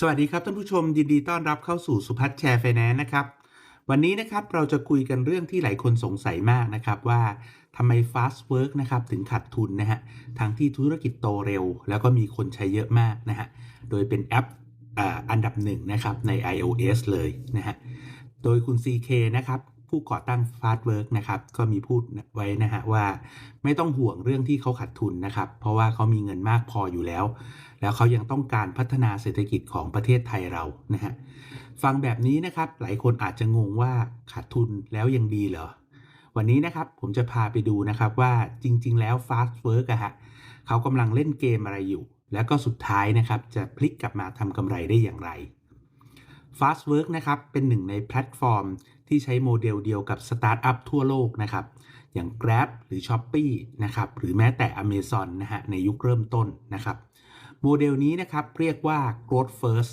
สวัสดีครับท่านผู้ชมยินดีต้อนรับเข้าสู่สุพัฒน์แชร์ไฟแนนซ์นะครับ วันนี้นะครับเราจะคุยกันเรื่องที่หลายคนสงสัยมากนะครับว่าทำไม Fast Work นะครับถึงขาดทุนนะฮะทั้งที่ธุรกิจโตเร็ว แล้วก็มีคนใช้เยอะมากนะฮะโดยเป็นแอปอ่าอันดับหนึ่งนะครับใน iOS เลยนะฮะโดยคุณ CK นะครับ ผู้ก่อตั้ง Fast Work นะครับก็มีพูดไว้นะฮะว่า ไม่ต้องห่วงเรื่องที่เขาขาดทุนนะครับ เพราะว่าเขามีเงินมากพออยู่แล้ว แล้วเขายังต้องการพัฒนาเศรษฐกิจของประเทศไทยเรานะฮะฟังแบบนี้นะครับหลายคนอาจจะงงว่าขาดทุนแล้วยังดีเหรอ วันนี้นะครับผมจะพาไปดูนะครับว่าจริง ๆ แล้ว Fast Work อะฮะเขากำลังเล่นเกมอะไรอยู่ แล้วก็สุดท้ายนะครับจะพลิกกลับมาทำกำไรได้อย่างไร Fast Work นะครับเป็นหนึ่งในแพลตฟอร์ม ที่ใช้โมเดลเดียวกับสตาร์ทอัพทั่วโลกนะครับ อย่าง Grab หรือ Shopee นะครับหรือแม้แต่ Amazon นะฮะในยุคเริ่มต้นนะครับ โมเดลนี้นะครับเรียกว่า growth first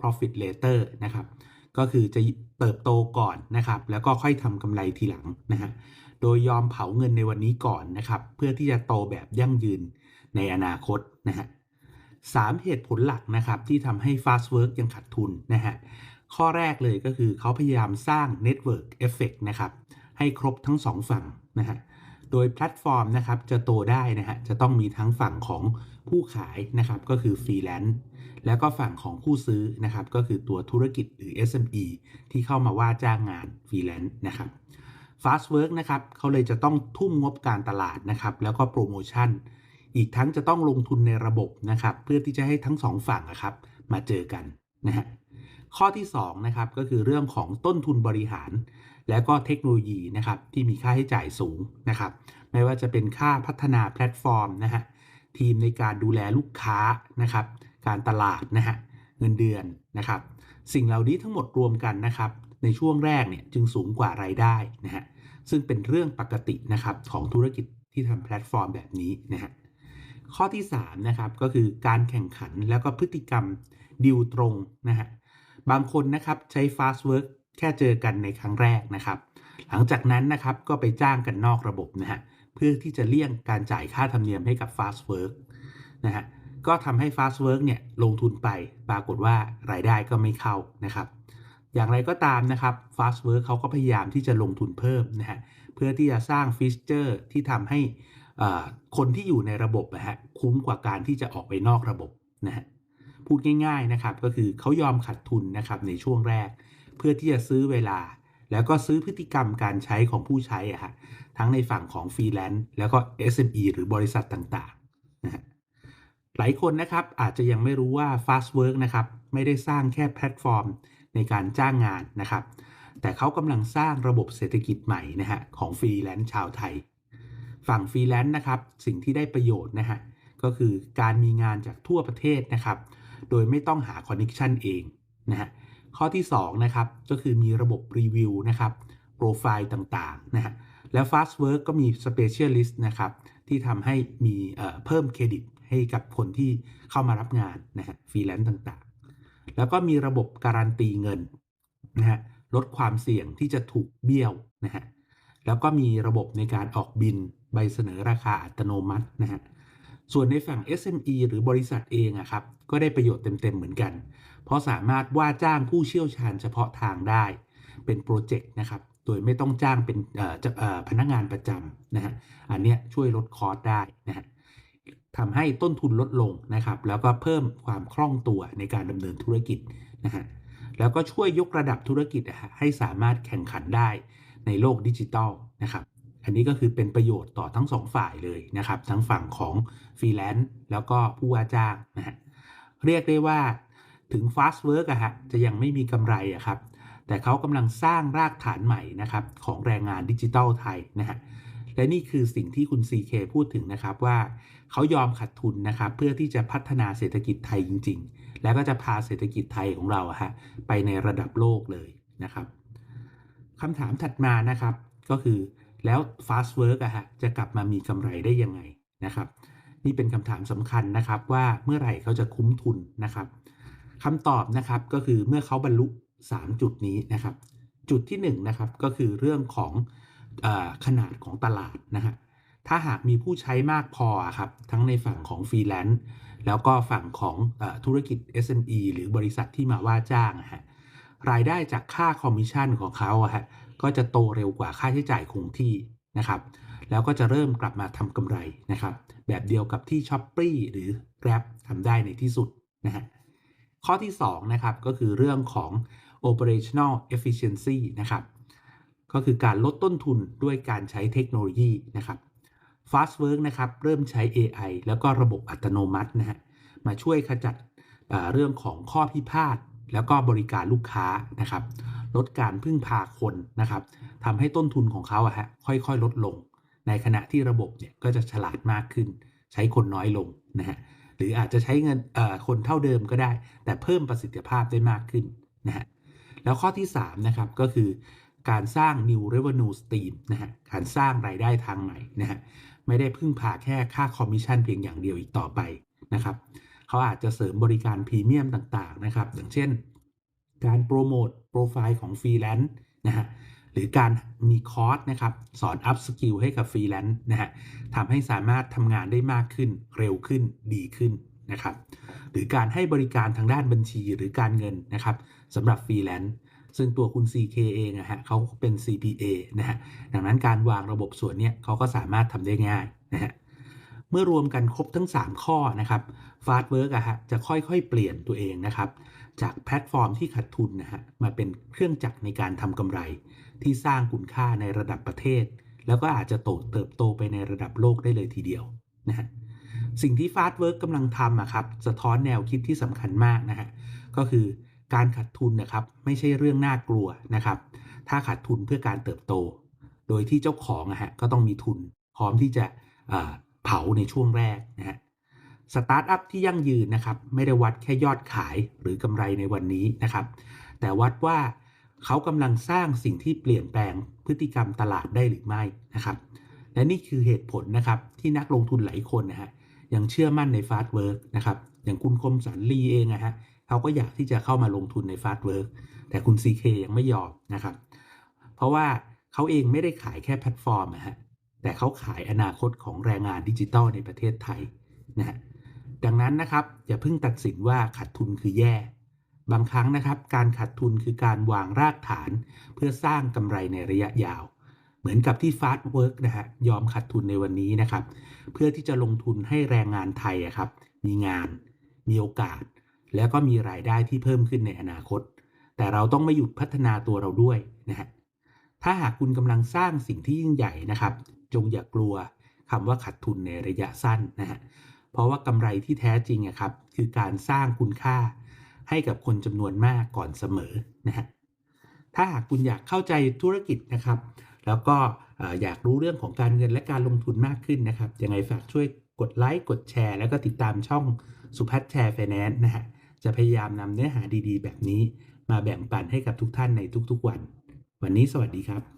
profit later นะครับก็คือจะเติบโตก่อนนะครับ แล้วก็ค่อยทำกำไรทีหลังนะฮะโดยยอมเผาเงินในวันนี้ก่อนนะครับ เพื่อที่จะโตแบบยั่งยืนในอนาคตนะฮะสามเหตุผลหลักนะครับที่ทำให้ Fast Work ยังขาดทุนนะฮะ ข้อแรกเลยก็คือเขาพยายามสร้าง Network Effect นะครับ ให้ครบทั้งสองฝั่งนะฮะโดยแพลตฟอร์มนะครับจะโตได้นะฮะจะต้องมีทั้งฝั่งของผู้ขายนะครับก็คือฟรีแลนซ์แล้วก็ฝั่งของผู้ซื้อนะครับก็คือตัวธุรกิจหรือ SME ที่เข้ามาว่าจ้างงานฟรีแลนซ์นะครับ Fast Work นะครับเขาเลยจะต้องทุ่มงบการตลาดนะครับแล้วก็โปรโมชั่น อีกทั้งจะต้องลงทุนในระบบนะครับเพื่อที่จะให้ทั้งสองฝั่งนะครับมาเจอกันนะฮะ ข้อที่2นะครับก็คือเรื่องของต้นทุนบริหาร แล้วก็เทคโนโลยีนะครับที่มีค่าใช้จ่ายสูงนะครับ ไม่ว่าจะเป็นค่าพัฒนาแพลตฟอร์มนะฮะทีมในการดูแลลูกค้านะครับ การตลาดนะฮะเงินเดือนนะครับ สิ่งเหล่านี้ทั้งหมดรวมกันนะครับ ในช่วงแรกเนี่ยจึงสูงกว่ารายได้นะฮะซึ่งเป็นเรื่องปกตินะครับของธุรกิจที่ทำแพลตฟอร์มแบบนี้นะฮะข้อที่3นะครับก็คือการแข่งขันแล้วก็พฤติกรรมดิวตรงนะฮะ บางคนนะครับใช้ Fast Work แค่เจอกันในครั้งแรกนะครับ หลังจากนั้นนะครับก็ไปจ้างกันนอกระบบนะฮะเพื่อที่จะเลี่ยงการจ่ายค่าธรรมเนียมให้กับ Fast Work นะฮะก็ทำให้ Fast Work เนี่ยลงทุนไปปรากฏว่ารายได้ก็ไม่เข้านะครับ อย่างไรก็ตามนะครับ Fast Work เขาก็พยายามที่จะลงทุนเพิ่มนะฮะเพื่อที่จะสร้างฟีเจอร์ที่ทำให้คนที่อยู่ในระบบนะฮะคุ้มกว่าการที่จะออกไปนอกระบบนะฮะ พูดง่ายๆนะครับก็คือเขายอมขัดทุนนะครับในช่วงแรก เพื่อที่จะซื้อเวลา แล้วก็ซื้อพฤติกรรมการใช้ของผู้ใช้อะฮะทั้งในฝั่งของฟรีแลนซ์แล้วก็ SME หรือบริษัทต่างๆนะหลายคนนะครับอาจจะยังไม่รู้ว่า Fast Work นะครับไม่ได้สร้างแค่แพลตฟอร์มในการจ้างงานนะครับ แต่เขากำลังสร้างระบบเศรษฐกิจใหม่นะฮะของฟรีแลนซ์ชาวไทย ฝั่งฟรีแลนซ์นะครับสิ่งที่ได้ประโยชน์นะฮะก็คือการมีงานจากทั่วประเทศนะครับ โดยไม่ต้องหาคอนเน c ชันเองนะฮะข้อที่2นะครับก็คือมีระบบรีวิวนะครับโปรไฟล์ต่างๆนะฮะแล้ว Fast Work ก็มี Specialist นะครับที่ทำให้มีเพิ่มเครดิตให้กับคนที่เข้ามารับงานนะฮะฟรีแลนซ์ต่างๆ แล้วก็มีระบบการันตีเงินนะฮะลดความเสี่ยงที่จะถูกเบี้ยวนะฮะแล้วก็มีระบบในการออกบินใบเสนอราคาอัตโนมัตินะฮะ ส่วนในฝั่ง SME หรือบริษัทเองอะครับก็ได้ประโยชน์เต็ม ๆ เหมือนกัน เพราะสามารถว่าจ้างผู้เชี่ยวชาญเฉพาะทางได้ เป็นโปรเจกต์นะครับโดยไม่ต้องจ้างเป็นพนักงานประจำนะฮะอันเนี้ยช่วยลดคอสได้นะฮะทำให้ต้นทุนลดลงนะครับ แล้วก็เพิ่มความคล่องตัวในการดำเนินธุรกิจนะฮะแล้วก็ช่วยยกระดับธุรกิจให้สามารถแข่งขันได้ในโลกดิจิทัลนะครับ อันนี้ก็คือเป็นประโยชน์ต่อทั้งสองฝ่ายเลยนะครับ ทั้งฝั่งของฟรีแลนซ์แล้วก็ผู้ว่าจ้างนะฮะเรียกได้ว่าถึง Fast Work อะฮะจะยังไม่มีกำไรอะครับ แต่เขากำลังสร้างรากฐานใหม่นะครับของแรงงานดิจิทัลไทยนะฮะและนี่คือสิ่งที่คุณ CK พูดถึงนะครับว่าเขายอมขัดทุนนะครับ เพื่อที่จะพัฒนาเศรษฐกิจไทยจริง ๆ แล้วก็จะพาเศรษฐกิจไทยของเราอะฮะไปในระดับโลกเลยนะครับคำถามถัดมานะครับก็คือ แล้ว Fast Work อะฮะจะกลับมามีกำไรได้ยังไงนะครับ นี่เป็นคำถามสำคัญนะครับว่าเมื่อไหร่เขาจะคุ้มทุนนะครับคำตอบนะครับก็คือเมื่อเขาบรรลุ 3 จุดนี้นะครับ จุดที่1นนะครับก็คือเรื่องของอขนาดของตลาดนะฮะถ้าหากมีผู้ใช้มากพอครับทั้งในฝั่งของฟรีแลนซ์แล้วก็ฝั่งของอธุรกิจ SME หรือบริษัทที่มาว่าจ้างอะฮะ รายได้จากค่าคอมมิชชั่นของเขาอะฮะก็จะโตเร็วกว่าค่าใช้จ่ายคงที่นะครับ แล้วก็จะเริ่มกลับมาทำกำไรนะครับ แบบเดียวกับที่ s h อ p e e หรือ Grab ทำได้ในที่สุดนะฮะข้อที่2นะครับก็คือเรื่องของ operational efficiency นะครับก็คือการลดต้นทุนด้วยการใช้เทคโนโลยีนะครับ Fastwork นะครับเริ่มใช้ AI แล้วก็ระบบอัตโนมัตินะฮะมาช่วยขจัดเอ่อเรื่องของข้อพิพาท แล้วก็บริการลูกค้านะครับ ลดการพึ่งพาคนนะครับทำให้ต้นทุนของเขาอะฮะค่อยๆ ลดลง ในขณะที่ระบบเนี่ยก็จะฉลาดมากขึ้น ใช้คนน้อยลงนะฮะหรืออาจจะใช้เงินเอ่อคนเท่าเดิมก็ได้ แต่เพิ่มประสิทธิภาพได้มากขึ้นนะฮะแล้วข้อที่3นะครับก็คือการสร้าง new revenue stream นะฮะการสร้างรายได้ทางใหม่นะฮะไม่ได้พึ่งพาแค่ค่าคอมมิชชั่นเพียงอย่างเดียวอีกต่อไปนะครับ เขาอาจจะเสริมบริการพรีเมียมต่างๆนะครับ อย่างเช่น การโปรโมทโปรไฟล์ของฟรีแลนซ์นะฮะหรือการมีคอร์สนะครับ สอนอัพสกิลให้กับฟรีแลนซ์นะฮะทำให้สามารถทำงานได้มากขึ้นเร็วขึ้นดีขึ้นนะครับ หรือการให้บริการทางด้านบัญชีหรือการเงินนะครับสำหรับฟรีแลนซ์ซึ่งตัวคุณ CK เองนะฮะเขาเป็น CPA นะฮะดังนั้นการวางระบบส่วนนี้เขาก็สามารถทำได้ง่ายนะฮะ มื่อรวมกันครบทั้ง 3 ข้อนะครับฟาสต์เวิร์กอะฮะจะค่อยๆ เปลี่ยนตัวเองนะครับ จากแพลตฟอร์มที่ขาดทุนนะฮะมาเป็นเครื่องจักรในการทำกำไร ที่สร้างคุณค่าในระดับประเทศ แล้วก็อาจจะโตเติบโตไปในระดับโลกได้เลยทีเดียวนะฮะสิ่งที่ฟาสต์เวิร์กกำลังทำอะครับสะท้อนแนวคิดที่สำคัญมากนะฮะก็คือการขาดทุนนะครับไม่ใช่เรื่องน่ากลัวนะครับ ถ้าขาดทุนเพื่อการเติบโต โดยที่เจ้าของอะฮะก็ต้องมีทุน พร้อมที่จะ เผาในช่วงแรกนะฮะสตาร์ทอัพที่ยั่งยืนนะครับ ไม่ได้วัดแค่ยอดขายหรือกำไรในวันนี้นะครับ แต่วัดว่าเขากำลังสร้างสิ่งที่เปลี่ยนแปลงพฤติกรรมตลาดได้หรือไม่นะครับ และนี่คือเหตุผลนะครับที่นักลงทุนหลายคนนะฮะยังเชื่อมั่นในฟาสต์เวิร์กนะครับอย่างคุณคมสันลีเองนะฮะเขาก็อยากที่จะเข้ามาลงทุนในฟาสต์เวิร์กแต่คุณ CK ยังไม่ยอมนะครับ เพราะว่าเขาเองไม่ได้ขายแค่แพลตฟอร์มนะฮะ แต่เขาขายอนาคตของแรงงานดิจิทัลในประเทศไทยนะฮะดังนั้นนะครับอย่าเพิ่งตัดสินว่าขาดทุนคือแย่ บางครั้งนะครับ การขาดทุนคือการวางรากฐานเพื่อสร้างกำไรในระยะยาว เหมือนกับที่ฟาสต์เวิร์กนะฮะยอมขาดทุนในวันนี้นะครับ เพื่อที่จะลงทุนให้แรงงานไทยครับ มีงาน มีโอกาส แล้วก็มีรายได้ที่เพิ่มขึ้นในอนาคต แต่เราต้องไม่หยุดพัฒนาตัวเราด้วยนะฮะถ้าหากคุณกำลังสร้างสิ่งที่ยิ่งใหญ่นะครับ จงอย่ากลัวคำว่าขาดทุนในระยะสั้นนะฮะเพราะว่ากำไรที่แท้จริงอะครับคือการสร้างคุณค่าให้กับคนจำนวนมากก่อนเสมอนะฮะถ้าหากคุณอยากเข้าใจธุรกิจนะครับ แล้วก็เอ่ออยากรู้เรื่องของการเงินและการลงทุนมากขึ้นนะครับยังไงฝากช่วยกดไลค์กดแชร์ แล้วก็ติดตามช่องสุพัฒน์แชร์ไฟแนนซ์นะฮะจะพยายามนำเนื้อหาดีๆ แบบนี้ มาแบ่งปันให้กับทุกท่านในทุกๆวัน วันนี้สวัสดีครับ